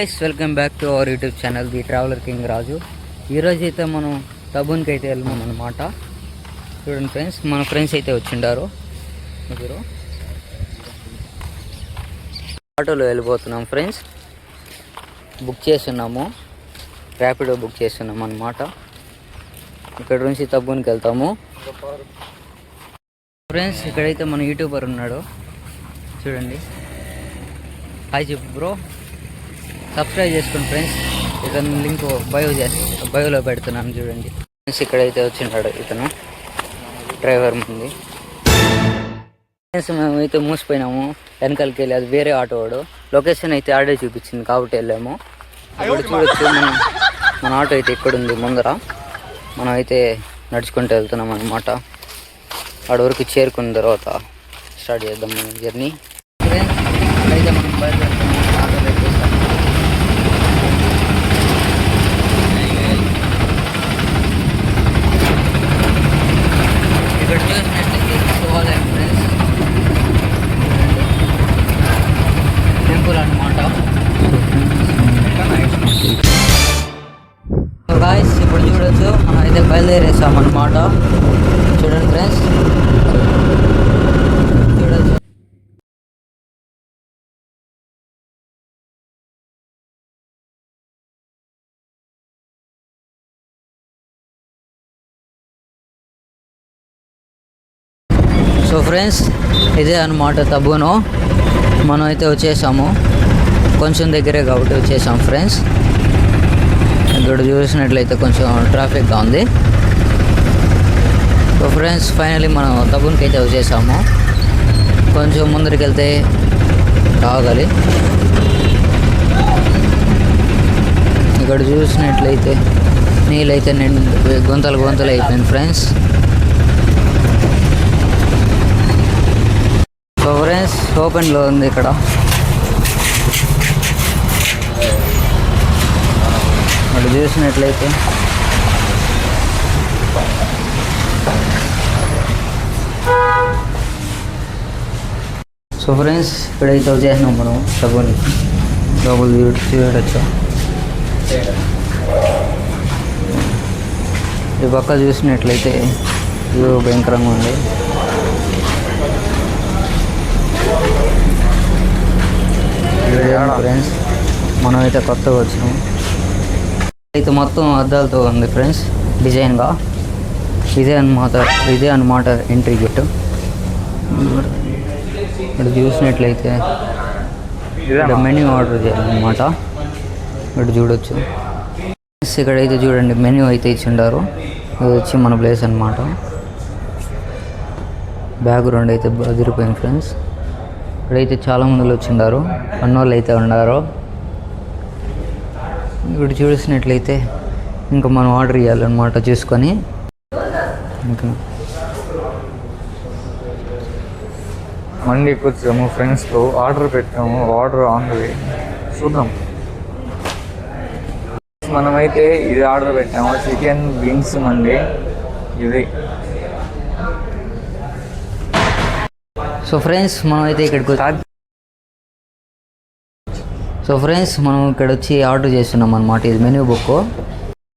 Guys welcome back to our YouTube channel the traveller king Raju ఈరోజు అయితే మనం తబున్కి అయితే వెళ్ళాం అనమాట చూడండి ఫ్రెండ్స్ మన ఫ్రెండ్స్ అయితే వచ్చిండారు. మీరు ఆటోలో వెళ్ళిపోతున్నాం ఫ్రెండ్స్ బుక్ చేస్తున్నాము. ర్యాపిడో బుక్ చేస్తున్నాం అనమాట ఇక్కడ నుంచి తబ్బునికి వెళ్తాము. ఫ్రెండ్స్ ఇక్కడైతే మన యూట్యూబర్ ఉన్నాడు. చూడండి. హాయ్ చెప్పు బ్రో సబ్స్క్రైబ్ చేసుకోండి ఫ్రెండ్స్. ఇతను లింక్ బయో చేస్తా బయోలో పెడుతున్నాను చూడండి. ఫ్రెండ్స్ ఇక్కడైతే వచ్చింటాడు ఇతను. డ్రైవర్ ముందు ఫ్రెండ్స్ మేము అయితే మూసిపోయినాము. వెనకాలకి వెళ్ళి అది వేరే ఆటో వాడు. లొకేషన్ అయితే ఆడే చూపించింది కాబట్టి వెళ్ళాము. ఇప్పుడు చూడొచ్చు మనం మన ఆటో అయితే ఇక్కడ ఉంది ముందర. మనం అయితే నడుచుకుంటూ వెళ్తున్నాం అనమాట ఆడ వరకు చేరుకున్న తర్వాత స్టార్ట్ చేద్దాం మన జర్నీ. అయితే మనం బయలుదేరుతున్నాం ఆటోలో ఎక్కేసాము. ఇక్కడ చూసినట్లయితే శివాలయం ఫ్రెండ్స్ టెంపుల్ అనమాట గాయస్ ఇప్పుడు చూడొచ్చు. మనం అయితే బయలుదేరేసాం అనమాట చూడండి ఫ్రెండ్స్ సో ఫ్రెండ్స్ ఇదే అనమాట తబ్బును మనం అయితే వచ్చేసాము. కొంచెం దగ్గరే కాబట్టి వచ్చేసాం ఫ్రెండ్స్. ఇక్కడ చూసినట్లయితే కొంచెం ట్రాఫిక్గా ఉంది. సో ఫ్రెండ్స్ ఫైనలీ మనం తబ్బునికి అయితే వచ్చేసాము. కొంచెం ముందరికి వెళ్తే కావాలి ఇక్కడ చూసినట్లయితే నీళ్ళైతే నిండు గుంతలు గుంతలు అయిపోయింది ఫ్రెండ్స్. ఫ్రెండ్స్ ఓపెన్లో ఉంది ఇక్కడ. అటు చూసినట్లయితే. సో ఫ్రెండ్స్ ఇక్కడైతే వచ్చేసినాం మనం సబ్బుని లోపల చూడొచ్చు ఈ పక్క చూసినట్లయితే వ్యూ భయంకరంగా ఉంది. ఫ్రెండ్స్ మనం అయితే కొత్తగా వచ్చినాం. అయితే మొత్తం అద్దాలతో ఉంది ఫ్రెండ్స్ డిజైన్గా ఇదే అన్నమాట ఇదే అన్నమాట ఎంట్రీ గేట్ ఇక్కడ చూసినట్లయితే ఇక్కడ మెన్యూ ఆర్డర్ చేయాలన్నమాట. ఇక్కడ చూడొచ్చు. ఇక్కడైతే చూడండి మెన్యూ అయితే ఇచ్చిండారు. ఇది వచ్చి మన ప్లేస్ అన్నమాట. బ్యాక్గ్రౌండ్ అయితే అదిరిపోయింది ఫ్రెండ్స్ ఇక్కడైతే చాలా మంది వచ్చిండారు. అన్నోళ్ళు అయితే ఉన్నారు. ఇప్పుడు చూసినట్లయితే ఇంకా మనం ఆర్డర్ చేయాలన్నమాట చూసుకొని. ఇంకా మండీకి వచ్చాము ఫ్రెండ్స్తో ఆర్డర్ పెట్టాము ఆర్డర్ ఆన్ వే చూద్దాం. మనమైతే ఇది ఆర్డర్ పెట్టాము చికెన్ వింగ్స్ మండి. ఇది. సో ఫ్రెండ్స్ మనం అయితే ఇక్కడికి వచ్చి- సో ఫ్రెండ్స్ మనం ఇక్కడ వచ్చి ఆర్డర్ చేస్తున్నాం అనమాట ఇది మెనూ బుక్.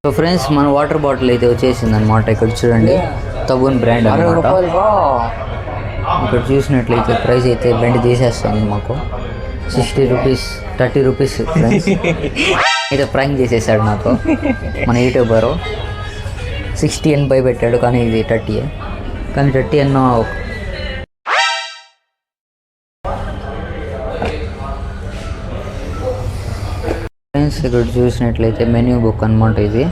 సో ఫ్రెండ్స్ మన వాటర్ బాటిల్ అయితే వచ్చేసింది అనమాట ఇక్కడ చూడండి తబూన్ బ్రాండ్ అనమాట ఇక్కడ చూసినట్లయితే ప్రైస్ అయితే బెండ్ తీసేస్తుంది మాకు. Sixty rupees thirty rupees friends. అయితే ప్రాంక్ చేసేసాడు నాకు మన యూట్యూబరు. సిక్స్టీ ఎనభై పెట్టాడు కానీ ఇది థర్టీ కానీ థర్టీ ఎన్నో ఫ్రెండ్స్ ఇక్కడ చూసినట్లయితే మెన్యూ బుక్ అనమాట ఇది.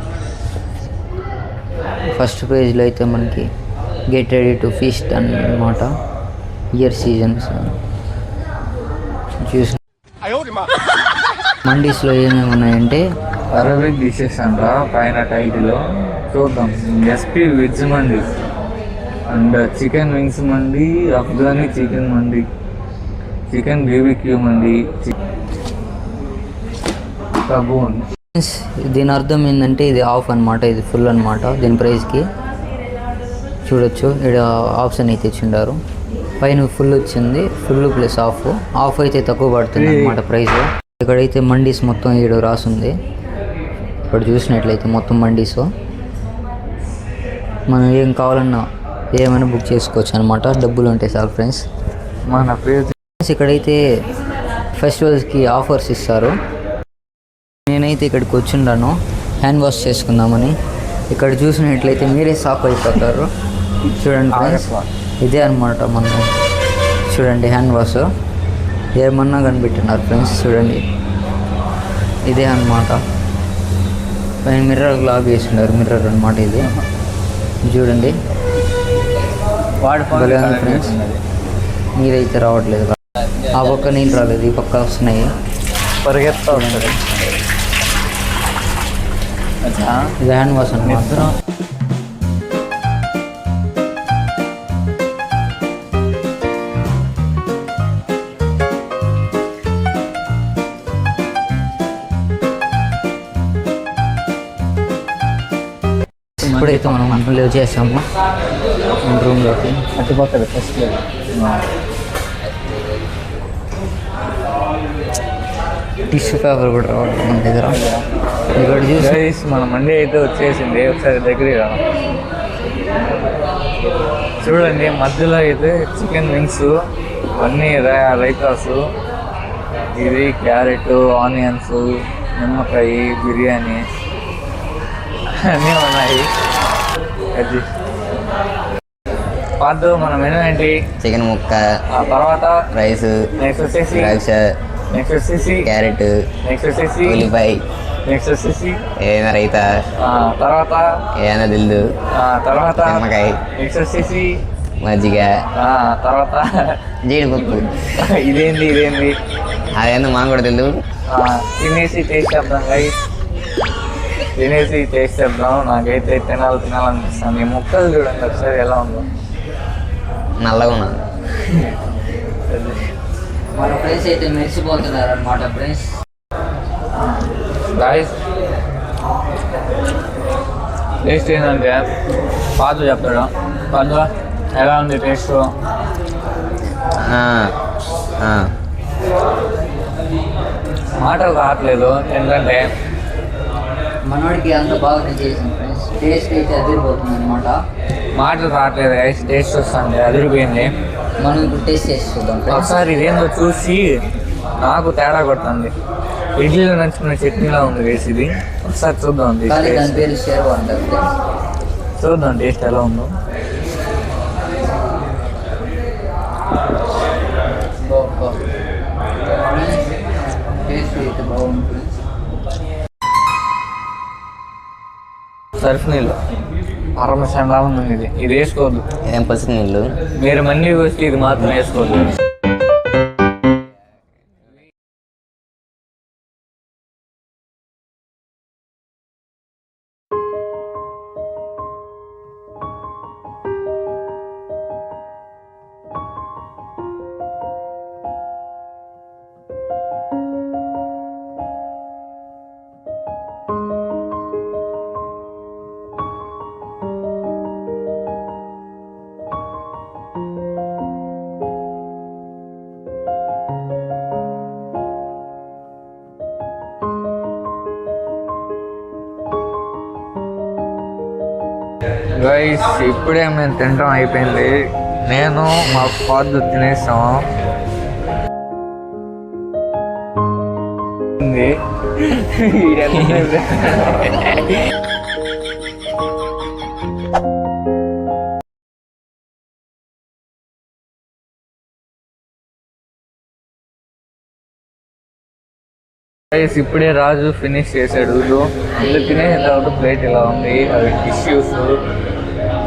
ఫస్ట్ పేజ్లో అయితే మనకి గెట్ రెడీ టు ఫీస్ట్ అన్నమాట. ఇయర్ సీజన్స్ చూసి మండీస్లో ఏమేమి ఉన్నాయంటే? అరబిక్ డిషెస్ అంట పైన టైటిలో చూద్దాం. S P veg mandi and chicken wings mandi Afghani chicken mandi chicken barbecue mandi దీని అర్థం ఏంటంటే ఇది ఆఫ్ అన్నమాట ఇది ఫుల్ అన్నమాట దీని ప్రైస్కి చూడొచ్చు ఇక్కడ ఆప్షన్ అయితే ఇచ్చిండారు. పైన ఫుల్ వచ్చింది ఫుల్ ప్లస్ ఆఫ్ ఆఫ్ అయితే తక్కువ పడుతుంది అనమాట ప్రైస్ ఇక్కడైతే మండీస్ మొత్తం ఏడు రాసుంది. ఇక్కడ చూసినట్లయితే మొత్తం మండీస్. మనం ఏం కావాలన్నా ఏమైనా బుక్ చేసుకోవచ్చు అనమాట డబ్బులు ఉంటాయి సార్ ఫ్రెండ్స్ మన ఫ్రెండ్స్ ఇక్కడైతే ఫెస్టివల్స్కి ఆఫర్స్ ఇస్తారు. నేనైతే ఇక్కడికి వచ్చిండాను హ్యాండ్ వాష్ చేసుకుందామని. ఇక్కడ చూసినట్లయితే మీరే షాక్ అయిపోతారు. చూడండి ఫ్రెండ్స్ ఇదే అనమాట మనం చూడండి హ్యాండ్ వాష్ ఏమన్నా కనిపెట్టినారు ఫ్రెండ్స్ చూడండి. ఇదే అనమాట పైన మిర్రర్ లాగ్ వేసినారు మిర్రర్ అనమాట ఇది. చూడండి. ఫ్రెండ్స్ నీరైతే రావట్లేదు. ఆ పక్క నీళ్ళు రాలేదు ఈ పక్క వస్తున్నాయి. పరిగెత్తా అచ్చా ఇది హ్యాండ్ వాష్ అనమాట ఇప్పుడైతే మనం లేవ్ చేసాము రూమ్లోకి అటుపక్కల ఫస్ట్ టిష్యూ పేపర్ కూడా రావట్లేదు మన దగ్గర. ఇక్కడ చూసి మన మండి అయితే వచ్చేసింది. ఒకసారి దగ్గరికి రా. చూడండి మధ్యలో అయితే చికెన్ వింగ్స్ అన్నీ రా- రైతాస్ ఇది క్యారెట్ ఆనియన్స్ నిమ్మకాయ బిర్యానీ అన్నీ ఉన్నాయి. అది. పాదు మన మెనూ ఏంటి? చికెన్ ముక్క ఆ తర్వాత రైస్ నెక్స్ట్ వచ్చేసి ద్రాక్ష నెక్స్ట్ వచ్చేసి క్యారెట్ నెక్స్ట్ వచ్చేసి ఉల్లిపాయ నెక్స్ట్ వచ్చేసి ఏదైనా రైత. తర్వాత? ఏదైనా దిల్లు. తర్వాత? నిమ్మకాయ. నెక్స్ట్ వచ్చేసి మజ్జిగ. తర్వాత? జీడిపప్పు. ఇదేంది ఇదేంది? అదేందో మాకు కూడా ఆ, తినేసి టేస్ట్ చేద్దాం గై తినేసి టేస్ట్ చేద్దాం. నాకైతే తినాలి తినాలనిపిస్తుంది. ముక్కలు చూడండి ఒకసారి ఎలా ఉందో. నల్లగా ఉన్నాను మన ఫ్రెండ్స్ అయితే మెరిసిపోతున్నారు అనమాట ఫ్రెండ్స్ టేస్ట్ ఏంటంటే పాదు చెప్తాడు. పాదు ఎలా ఉంది టేస్ట్ ఆ, ఆ. మాటలు రావట్లేదు ఎందుకంటే మనోడికి అంత బాగా చేసింది ఫ్రెండ్స్ టేస్ట్ అయితే అదిరిపోతుంది అనమాట మాటలు రావట్లేదు గైస్ టేస్ట్ వస్తుంది అదిరిపోయింది. మనం ఇప్పుడు టేస్ట్ చేసి చూద్దాం ఒకసారి ఇదేందో చూసి నాకు తేడా కొడుతుంది. ఇడ్లీలో నంచుకున్న చట్నీలా ఉంది వేసి ఇది. ఒకసారి చూద్దాం దాని. పేరు అంటారు చూద్దాం టేస్ట్ ఎలా ఉందో. సర్ఫ్ నీళ్ళు. పరమశంలా ఉంది ఇది. ఇది వేసుకోవద్దు. ఏం పసుపు నీళ్ళు? మీరు మళ్ళీ వస్తే ఇది మాత్రం వేసుకోవద్దు. గైస్ ఇప్పుడే మేము తినడం అయిపోయింది. నేను మా ఫాదర్ తినేసాము ఉంది. గైస్ ఇప్పుడే రాజు ఫినిష్ చేశాడు. అందుకనే తర్వాత ప్లేట్ ఇలా ఉంది. అవి టిష్యూస్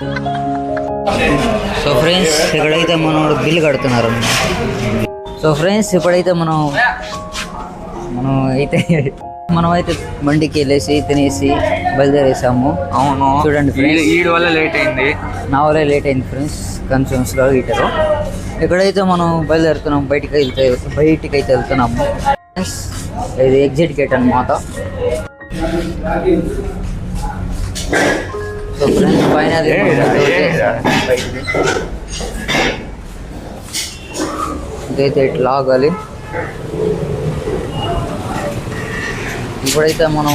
సో ఫ్రెండ్స్ ఇక్కడైతే మనోడు బిల్ కడుతున్నారు? సో ఫ్రెండ్స్ ఇప్పుడైతే మనం మనం అయితే మనం అయితే బండికి వెళ్ళేసి తినేసి బయలుదేరేసాము. అవును. చూడండి. ఈడ వల్ల లేట్ అయింది. నా వల్లే లేట్ అయింది ఫ్రెండ్స్ కొంచెం స్లో హీటరు ఇక్కడైతే మనం బయలుదేరుతున్నాం బయటికి వెళ్తే బయటికి అయితే వెళ్తున్నాము. ఇది ఎగ్జిట్ గేట్ ఫ్రెండ్స్ పైన అది మనం అయితే వచ్చేసాం ఇదైతే ఇట్లా లాగాలి. ఇప్పుడైతే మనం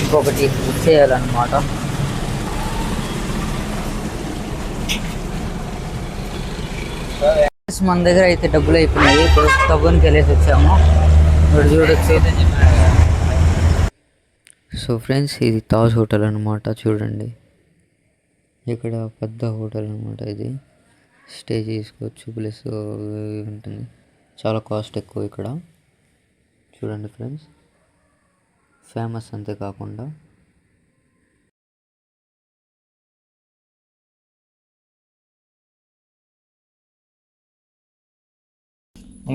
ఇంకొకటి బుక్ చేయాలన్నమాట. మన దగ్గర అయితే డబ్బులు అయిపోయినాయి. ఇప్పుడు తవ్వనికి వెళ్ళేసి వచ్చాము. ఇప్పుడు చూడొచ్చు. సో ఫ్రెండ్స్ ఇది తాజ్ హోటల్ అనమాట చూడండి. ఇక్కడ పెద్ద హోటల్ అనమాట ఇది. స్టే చేసుకోవచ్చు. ప్లస్ ఉంటుంది చాలా కాస్ట్ ఎక్కువ ఇక్కడ. చూడండి ఫ్రెండ్స్. ఫేమస్ అంతే కాకుండా.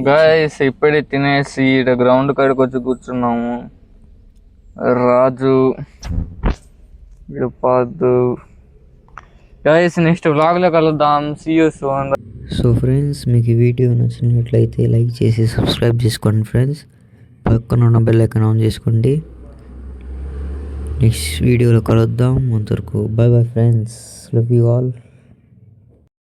గాయస్ ఇప్పుడే తినేసి ఇక్కడ గ్రౌండ్ కాడికి వచ్చి కూర్చున్నాము. రాజు పాదు గాయస్ నెక్స్ట్ వ్లాగ్లో కలుద్దాం. See you soon so friends మీకు ఈ వీడియో నచ్చినట్లయితే లైక్ చేసి సబ్స్క్రైబ్ చేసుకోండి ఫ్రెండ్స్ పక్కన ఉన్న బెల్ ఐకాన్ ఆన్ చేసుకోండి. నెక్స్ట్ వీడియోలో కలుద్దాం. అంతవరకు bye bye friends love you all